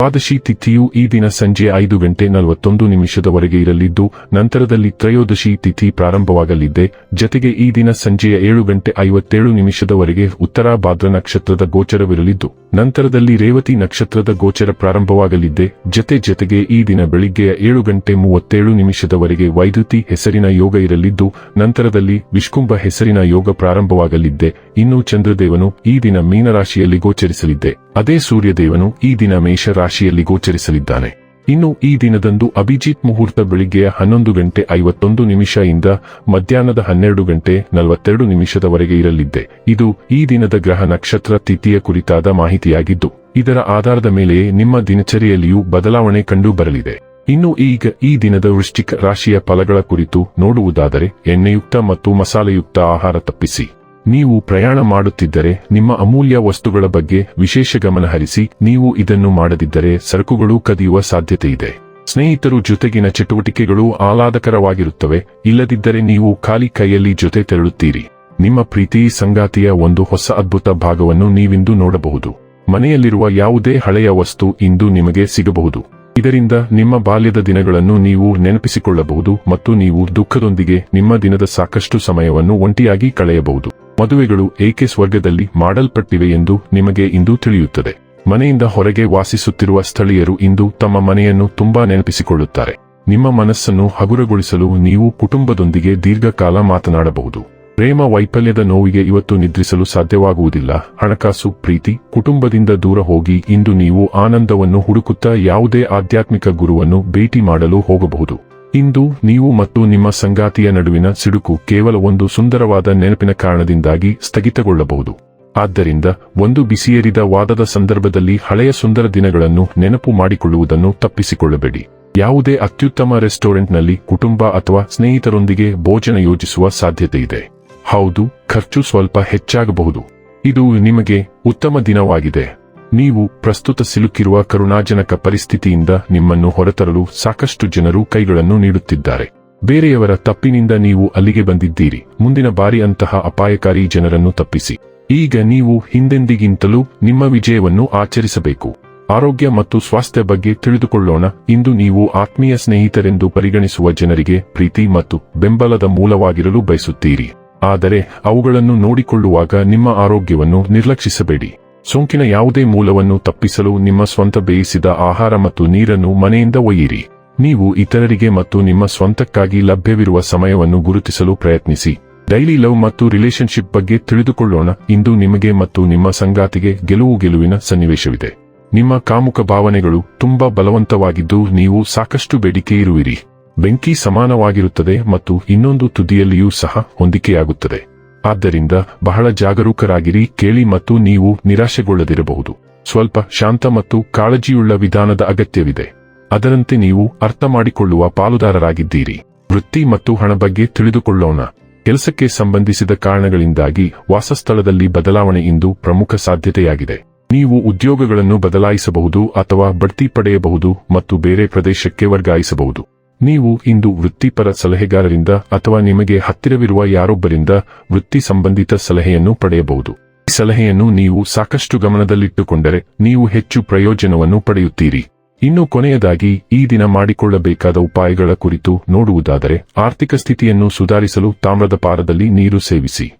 ದ್ವಾದಶಿ ತಿಥಿಯು ಈ ದಿನ ಸಂಜೆ ಐದು ಗಂಟೆ ನಲವತ್ತೊಂದು ನಿಮಿಷದವರೆಗೆ ಇರಲಿದ್ದು, ನಂತರದಲ್ಲಿ ತ್ರಯೋದಶಿ ತಿಥಿ ಪ್ರಾರಂಭವಾಗಲಿದೆ. ಜತೆಗೆ ಈ ದಿನ ಸಂಜೆಯ ಏಳು ಗಂಟೆ ಐವತ್ತೇಳು ನಿಮಿಷದವರೆಗೆ ಉತ್ತರ ಭಾದ್ರ ನಕ್ಷತ್ರದ ಗೋಚರವಿರಲಿದ್ದು, ನಂತರದಲ್ಲಿ ರೇವತಿ ನಕ್ಷತ್ರದ ಗೋಚರ ಪ್ರಾರಂಭವಾಗಲಿದೆ. ಜತೆ ಜತೆಗೆ ಈ ದಿನ ಬೆಳಿಗ್ಗೆಯ ಏಳು ಗಂಟೆ ಮೂವತ್ತೇಳು ನಿಮಿಷದವರೆಗೆ ವೈದ್ಯುತಿ ಹೆಸರಿನ ಯೋಗ ಇರಲಿದ್ದು, ನಂತರದಲ್ಲಿ ವಿಷ್ಕುಂಭ ಹೆಸರಿನ ಯೋಗ ಪ್ರಾರಂಭವಾಗಲಿದ್ದೆ ಇನ್ನು ಚಂದ್ರದೇವನು ಈ ದಿನ ಮೀನರಾಶಿಯಲ್ಲಿ ಗೋಚರಿಸಲಿದ್ದೆ ಅದೇ ಸೂರ್ಯದೇವನು ಈ ದಿನ ಮೇಷ ರಾಶಿಯಲ್ಲಿ ಗೋಚರಿಸಲಿದ್ದಾನೆ. ಇನ್ನು ಈ ದಿನದಂದು ಅಭಿಜಿತ್ ಮುಹೂರ್ತ ಬೆಳಿಗ್ಗೆಯ ಹನ್ನೊಂದು ಗಂಟೆ ಐವತ್ತೊಂದು ನಿಮಿಷ ಇಂದ ಮಧ್ಯಾಹ್ನದ ಹನ್ನೆರಡು ಗಂಟೆ ನಲವತ್ತೆರಡು ನಿಮಿಷದವರೆಗೆ ಇರಲಿದ್ದೆ. ಇದು ಈ ದಿನದ ಗ್ರಹ ನಕ್ಷತ್ರ ತಿಥಿಯ ಕುರಿತಾದ ಮಾಹಿತಿಯಾಗಿದ್ದು, ಇದರ ಆಧಾರದ ಮೇಲೆಯೇ ನಿಮ್ಮ ದಿನಚರಿಯಲ್ಲಿಯೂ ಬದಲಾವಣೆ ಕಂಡು ಬರಲಿದೆ. ಇನ್ನು ಈಗ ಈ ದಿನದ ವೃಶ್ಚಿಕ ರಾಶಿಯ ಫಲಗಳ ಕುರಿತು ನೋಡುವುದಾದರೆ, ಎಣ್ಣೆಯುಕ್ತ ಮತ್ತು ಮಸಾಲೆಯುಕ್ತ ಆಹಾರ ತಪ್ಪಿಸಿ. ನೀವು ಪ್ರಯಾಣ ಮಾಡುತ್ತಿದ್ದರೆ ನಿಮ್ಮ ಅಮೂಲ್ಯ ವಸ್ತುಗಳ ಬಗ್ಗೆ ವಿಶೇಷ ಗಮನ ಹರಿಸಿ, ನೀವು ಇದನ್ನು ಮಾಡದಿದ್ದರೆ ಸರಕುಗಳು ಕದಿಯುವ ಸಾಧ್ಯತೆ ಇದೆ ಸ್ನೇಹಿತರು ಜೊತೆಗಿನ ಚಟುವಟಿಕೆಗಳು ಆಹ್ಲಾದಕರವಾಗಿರುತ್ತವೆ, ಇಲ್ಲದಿದ್ದರೆ ನೀವು ಖಾಲಿ ಕೈಯಲ್ಲಿ ಜೊತೆ ತೆರಳುತ್ತೀರಿ. ನಿಮ್ಮ ಪ್ರೀತಿ ಸಂಗಾತಿಯ ಒಂದು ಹೊಸ ಅದ್ಭುತ ಭಾಗವನ್ನು ನೀವಿಂದು ನೋಡಬಹುದು. ಮನೆಯಲ್ಲಿರುವ ಯಾವುದೇ ಹಳೆಯ ವಸ್ತು ಇಂದು ನಿಮಗೆ ಸಿಗಬಹುದು. ಇದರಿಂದ ನಿಮ್ಮ ಬಾಲ್ಯದ ದಿನಗಳನ್ನು ನೀವು ನೆನಪಿಸಿಕೊಳ್ಳಬಹುದು ಮತ್ತು ನೀವು ದುಃಖದೊಂದಿಗೆ ನಿಮ್ಮ ದಿನದ ಸಾಕಷ್ಟು ಸಮಯವನ್ನು ಒಂಟಿಯಾಗಿ ಕಳೆಯಬಹುದು. ಮದುವೆಗಳು ಏಕೆ ಸ್ವರ್ಗದಲ್ಲಿ ಮಾಡಲ್ಪಟ್ಟಿವೆ ಎಂದು ನಿಮಗೆ ಇಂದು ತಿಳಿಯುತ್ತದೆ. ಮನೆಯಿಂದ ಹೊರಗೆ ವಾಸಿಸುತ್ತಿರುವ ಸ್ಥಳೀಯರು ಇಂದು ತಮ್ಮ ಮನೆಯನ್ನು ತುಂಬಾ ನೆನಪಿಸಿಕೊಳ್ಳುತ್ತಾರೆ. ನಿಮ್ಮ ಮನಸ್ಸನ್ನು ಹಗುರಗೊಳಿಸಲು ನೀವು ಕುಟುಂಬದೊಂದಿಗೆ ದೀರ್ಘಕಾಲ ಮಾತನಾಡಬಹುದು. ಪ್ರೇಮ ವೈಫಲ್ಯದ ನೋವಿಗೆ ಇವತ್ತು ನಿದ್ರಿಸಲು ಸಾಧ್ಯವಾಗುವುದಿಲ್ಲ. ಹಣಕಾಸು, ಪ್ರೀತಿ, ಕುಟುಂಬದಿಂದ ದೂರ ಹೋಗಿ ಇಂದು ನೀವು ಆನಂದವನ್ನು ಹುಡುಕುತ್ತಾ ಯಾವುದೇ ಆಧ್ಯಾತ್ಮಿಕ ಗುರುವನ್ನು ಭೇಟಿ ಮಾಡಲು ಹೋಗಬಹುದು. ಇಂದು ನೀವು ಮತ್ತು ನಿಮ್ಮ ಸಂಗಾತಿಯ ನಡುವಿನ ಸಿಡುಕು ಕೇವಲ ಒಂದು ಸುಂದರವಾದ ನೆನಪಿನ ಕಾರಣದಿಂದಾಗಿ ಸ್ಥಗಿತಗೊಳ್ಳಬಹುದು. ಆದ್ದರಿಂದ ಒಂದು ಬಿಸಿಯೇರಿದ ವಾದದ ಸಂದರ್ಭದಲ್ಲಿ ಹಳೆಯ ಸುಂದರ ದಿನಗಳನ್ನು ನೆನಪು ಮಾಡಿಕೊಳ್ಳುವುದನ್ನು ತಪ್ಪಿಸಿಕೊಳ್ಳಬೇಡಿ. ಯಾವುದೇ ಅತ್ಯುತ್ತಮ ರೆಸ್ಟೋರೆಂಟ್ನಲ್ಲಿ ಕುಟುಂಬ ಅಥವಾ ಸ್ನೇಹಿತರೊಂದಿಗೆ ಭೋಜನ ಯೋಜಿಸುವ ಸಾಧ್ಯತೆ ಇದೆ ಹೌದು, ಖರ್ಚು ಸ್ವಲ್ಪ ಹೆಚ್ಚಾಗಬಹುದು. ಇದು ನಿಮಗೆ ಉತ್ತಮ ದಿನವಾಗಿದೆ. ನೀವು ಪ್ರಸ್ತುತ ಸಿಲುಕಿರುವ ಕರುಣಾಜನಕ ಪರಿಸ್ಥಿತಿಯಿಂದ ನಿಮ್ಮನ್ನು ಹೊರತರಲು ಸಾಕಷ್ಟು ಜನರು ಕೈಗಳನ್ನು ನೀಡುತ್ತಿದ್ದಾರೆ. ಬೇರೆಯವರ ತಪ್ಪಿನಿಂದ ನೀವು ಅಲ್ಲಿಗೆ ಬಂದಿದ್ದೀರಿ. ಮುಂದಿನ ಬಾರಿ ಅಂತಹ ಅಪಾಯಕಾರಿ ಜನರನ್ನು ತಪ್ಪಿಸಿ. ಈಗ ನೀವು ಹಿಂದೆಂದಿಗಿಂತಲೂ ನಿಮ್ಮ ವಿಜಯವನ್ನು ಆಚರಿಸಬೇಕು. ಆರೋಗ್ಯ ಮತ್ತು ಸ್ವಾಸ್ಥ್ಯ ಬಗ್ಗೆ ತಿಳಿದುಕೊಳ್ಳೋಣ. ಇಂದು ನೀವು ಆತ್ಮೀಯ ಸ್ನೇಹಿತರೆಂದು ಪರಿಗಣಿಸುವ ಜನರಿಗೆ ಪ್ರೀತಿ ಮತ್ತು ಬೆಂಬಲದ ಮೂಲವಾಗಿರಲು ಬಯಸುತ್ತೀರಿ. ಆದರೆ ಅವುಗಳನ್ನು ನೋಡಿಕೊಳ್ಳುವಾಗ ನಿಮ್ಮ ಆರೋಗ್ಯವನ್ನು ನಿರ್ಲಕ್ಷಿಸಬೇಡಿ. ಸೋಂಕಿನ ಯಾವುದೇ ಮೂಲವನ್ನು ತಪ್ಪಿಸಲು ನಿಮ್ಮ ಸ್ವಂತ ಬೇಯಿಸಿದ ಆಹಾರ ಮತ್ತು ನೀರನ್ನು ಮನೆಯಿಂದ ಒಯ್ಯಿರಿ. ನೀವು ಇತರರಿಗೆ ಮತ್ತು ನಿಮ್ಮ ಸ್ವಂತಕ್ಕಾಗಿ ಲಭ್ಯವಿರುವ ಸಮಯವನ್ನು ಗುರುತಿಸಲು ಪ್ರಯತ್ನಿಸಿ. ಡೈಲಿ ಲವ್ ಮತ್ತು ರಿಲೇಶನ್ಶಿಪ್ ಬಗ್ಗೆ ತಿಳಿದುಕೊಳ್ಳೋಣ. ಇಂದು ನಿಮಗೆ ಮತ್ತು ನಿಮ್ಮ ಸಂಗಾತಿಗೆ ಗೆಲುವು ಗೆಲುವಿನ ಸನ್ನಿವೇಶವಿದೆ. ನಿಮ್ಮ ಕಾಮುಕ ಭಾವನೆಗಳು ತುಂಬಾ ಬಲವಂತವಾಗಿದ್ದು ನೀವು ಸಾಕಷ್ಟು ಬೇಡಿಕೆ ಇರುವಿರಿ. ಬೆಂಕಿ ಸಮಾನವಾಗಿರುತ್ತದೆ ಮತ್ತು ಇನ್ನೊಂದು ತುದಿಯಲ್ಲಿಯೂ ಸಹ ಹೊಂದಿಕೆಯಾಗುತ್ತದೆ. ಆದ್ದರಿಂದ ಬಹಳ ಜಾಗರೂಕರಾಗಿರಿ, ಕೇಳಿ ಮತ್ತು ನೀವು ನಿರಾಶೆಗೊಳ್ಳದಿರಬಹುದು. ಸ್ವಲ್ಪ ಶಾಂತ ಮತ್ತು ಕಾಳಜಿಯುಳ್ಳ ವಿಧಾನದ ಅಗತ್ಯವಿದೆ. ಅದರಂತೆ ನೀವು ಅರ್ಥ ಮಾಡಿಕೊಳ್ಳುವ ಪಾಲುದಾರರಾಗಿದ್ದೀರಿ. ವೃತ್ತಿ ಮತ್ತು ಹಣ ಬಗ್ಗೆ ತಿಳಿದುಕೊಳ್ಳೋಣ. ಕೆಲಸಕ್ಕೆ ಸಂಬಂಧಿಸಿದ ಕಾರಣಗಳಿಂದಾಗಿ ವಾಸಸ್ಥಳದಲ್ಲಿ ಬದಲಾವಣೆ ಇಂದು ಪ್ರಮುಖ ಸಾಧ್ಯತೆಯಾಗಿದೆ. ನೀವು ಉದ್ಯೋಗಗಳನ್ನು ಬದಲಾಯಿಸಬಹುದು ಅಥವಾ ಬಡ್ತಿ ಪಡೆಯಬಹುದು ಮತ್ತು ಬೇರೆ ಪ್ರದೇಶಕ್ಕೆ ವರ್ಗಾಯಿಸಬಹುದು. ನೀವು ಇಂದು ವೃತ್ತಿಪರ ಸಲಹೆಗಾರರಿಂದ ಅಥವಾ ನಿಮಗೆ ಹತ್ತಿರವಿರುವ ಯಾರೊಬ್ಬರಿಂದ ವೃತ್ತಿ ಸಂಬಂಧಿತ ಸಲಹೆಯನ್ನು ಪಡೆಯಬಹುದು. ಈ ಸಲಹೆಯನ್ನು ನೀವು ಸಾಕಷ್ಟು ಗಮನದಲ್ಲಿಟ್ಟುಕೊಂಡರೆ ನೀವು ಹೆಚ್ಚು ಪ್ರಯೋಜನವನ್ನು ಪಡೆಯುತ್ತೀರಿ. ಇನ್ನು ಕೊನೆಯದಾಗಿ, ಈ ದಿನ ಮಾಡಿಕೊಳ್ಳಬೇಕಾದ ಉಪಾಯಗಳ ಕುರಿತು ನೋಡುವುದಾದರೆ, ಆರ್ಥಿಕ ಸ್ಥಿತಿಯನ್ನು ಸುಧಾರಿಸಲು ತಾಮ್ರದ ಪಾರದಲ್ಲಿ ನೀರು ಸೇವಿಸಿ.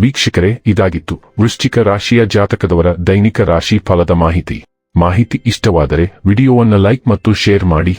ವೀಕ್ಷಕರೇ, ಇದಾಗಿತ್ತು ವೃಶ್ಚಿಕ ರಾಶಿಯ ಜಾತಕದವರ ದೈನಿಕ ರಾಶಿ ಫಲದ ಮಾಹಿತಿ. ಮಾಹಿತಿ ಇಷ್ಟವಾದರೆ ವಿಡಿಯೋವನ್ನು ಲೈಕ್ ಮತ್ತು ಶೇರ್ ಮಾಡಿ.